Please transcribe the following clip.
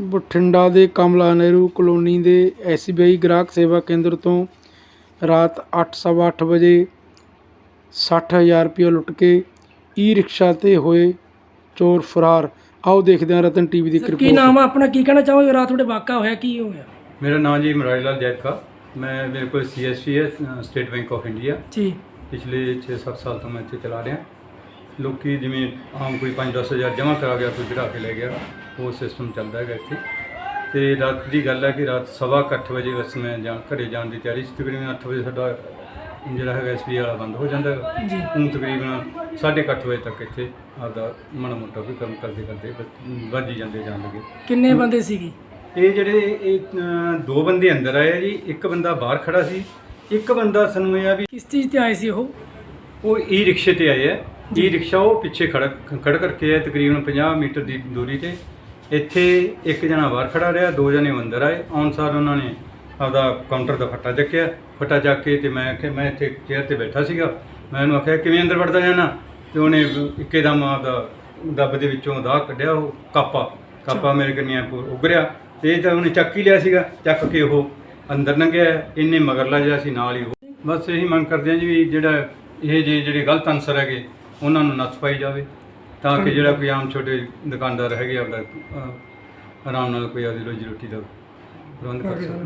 ਬਠਿੰਡਾ ਦੇ ਕਮਲਾ ਨਹਿਰੂ ਕਲੋਨੀ ਦੇ ਐਸਬੀਆਈ ਗ੍ਰਾਹਕ ਸੇਵਾ ਕੇਂਦਰ ਤੋਂ ਰਾਤ 8:30 ਵਜੇ 60000 ਰੁਪਏ ਲੁੱਟ ਕੇ ਈ ਰਿਕਸ਼ਾ ਤੇ ਹੋਏ ਚੋਰ ਫਰਾਰ। ਆਓ ਦੇਖਦੇ ਹਾਂ ਰਤਨ ਟੀਵੀ ਦੀ ਕੀ ਰਿਪੋਰਟ ਨਾਮ ਆ? ਆਪਣਾ ਕੀ ਕਹਿਣਾ ਚਾਹੋਗੇ? ਰਾਤ ਤੁਹਾਡੇ ਵਾਕਾ ਹੋਇਆ ਕੀ ਹੋਇਆ? ਮੇਰਾ ਨਾਮ ਜੀ ਮਰਾਰੀ ਲਾਲ ਜੈਤਕਾ। ਮੈਂ ਮੇਰੇ ਕੋਲ ਸੀਐਸਟੀ ਹੈ ਸਟੇਟ ਬੈਂਕ ਆਫ ਇੰਡੀਆ ਜੀ। ਪਿਛਲੇ 6-7 ਸਾਲ ਤੋਂ ਮੈਂ ਇੱਥੇ ਚਲਾ ਰਿਹਾ। ਲੋਕੀ ਜਿਵੇਂ ਆਮ ਕੋਈ 5-10 ਹਜ਼ਾਰ ਜਮ੍ਹਾਂ ਕਰਾ ਗਿਆ ਕੋਈ ਚੜਾ ਕੇ ਲੈ ਗਿਆ ਉਹ ਸਿਸਟਮ ਚੱਲਦਾ ਹੈਗਾ ਇੱਥੇ। ਤੇ ਰਾਤ ਦੀ ਗੱਲ ਹੈ ਕਿ ਰਾਤ ਸਵਾ ਕੁ ਅੱਠ ਵਜੇ ਬਸ ਮੈਂ ਜਾਣ ਘਰੇ ਜਾਣ ਦੀ ਤਿਆਰੀ ਸੀ ਤਕਰੀਬਨ 8 ਵਜੇ ਸਾਡਾ ਜਿਹੜਾ ਹੈਗਾ ਐਸਬੀ ਵਾਲਾ ਬੰਦ ਹੋ ਜਾਂਦਾ ਹੈਗਾ। ਜੀ। ਹੁਣ ਤਕਰੀਬਨ 8:30 ਵਜੇ ਤੱਕ ਇੱਥੇ ਆਪਦਾ ਮਾੜਾ ਮੋਟਾ ਵੀ ਕੰਮ ਕਰਦੇ ਕਰਦੇ ਵੱਜ ਹੀ ਜਾਂਦੇ ਜਾਣ ਲੱਗੇ। ਕਿੰਨੇ ਬੰਦੇ ਸੀਗੇ? ਇਹ ਜਿਹੜੇ ਇਹ ਅ, ਦੋ ਬੰਦੇ ਅੰਦਰ ਆਏ ਆ ਜੀ ਇੱਕ ਬੰਦਾ ਬਾਹਰ ਖੜਾ ਸੀ ਇੱਕ ਬੰਦਾ ਸਾਨੂੰ ਇਹ ਆ ਵੀ ਕਿਸ ਚੀਜ਼ ਤੇ ਆਏ ਸੀ ਉਹ? ਉਹ ਈ ਰਿਕਸ਼ੇ ਤੇ ਆਏ ਆ। ਈ ਰਿਕਸ਼ਾ ਉਹ ਪਿੱਛੇ ਖੜਾ ਖੜ ਕਰਕੇ ਹੈ ਤਕਰੀਬਨ 50 ਮੀਟਰ ਦੀ ਦੂਰੀ ਤੇ। ਇੱਥੇ ਇੱਕ ਜਣਾ ਬਾਹਰ ਖੜਾ ਰਿਹਾ, ਦੋ ਜਣੇ ਅੰਦਰ ਆਏ। ਆਉਣ ਸਾਰ ਉਹਨਾਂ ਨੇ ਆਪਦਾ ਕਾਊਂਟਰ ਦਾ ਫੱਟਾ ਚੱਕਿਆ। ਫੱਟਾ ਚੱਕ ਕੇ ਤੇ ਮੈਂ ਕਿ ਮੈਂ ਇੱਥੇ ਚੇਅਰ ਤੇ ਬੈਠਾ ਸੀਗਾ। ਮੈਂ ਉਹਨੂੰ ਆਖਿਆ, ਕਿਵੇਂ ਅੰਦਰ ਵੜਦਾ ਜਾਣਾ? ਤੇ ਉਹਨੇ ਇੱਕੇਦਮ ਆਪਦਾ ਦੱਬ ਦੇ ਵਿੱਚੋਂ ਦਾ ਕੱਢਿਆ, ਉਹ ਕਾਪਾ ਕਾਪਾ ਮੇਰੇ ਕੰਨੀਆਂ ਉਗਰਿਆ। ਤੇ ਇਹ ਤਾਂ ਉਹਨੇ ਚੱਕ ਹੀ ਲਿਆ ਸੀਗਾ, ਚੱਕ ਕੇ ਉਹ ਅੰਦਰ ਲੰਘਿਆ। ਇੰਨੇ ਮਗਰਲਾ ਜਿਹੜਾ ਸੀ, ਨਾਲ ਹੀ ਉਹ। ਬਸ ਇਹੀ ਮੰਗ ਕਰਦੇ ਹਾਂ ਜੀ ਵੀ ਜਿਹੜਾ ਇਹ ਜੇ ਜਿਹੜੇ ਗਲਤ ਅਨਸਰ ਹੈਗੇ ਉਹਨਾਂ ਨੂੰ ਨੱਥ ਪਾਈ ਜਾਵੇ ਤਾਂ ਕਿ ਜਿਹੜਾ ਕੋਈ ਆਮ ਛੋਟੇ ਦੁਕਾਨਦਾਰ ਹੈਗੇ ਆਪਦਾ ਅਹ, ਆਰਾਮ ਨਾਲ ਕੋਈ ਆਪਦੀ ਰੋਜੀ ਰੋਟੀ ਦਾ ਪ੍ਰਬੰਧ ਕਰ ਸਕੇ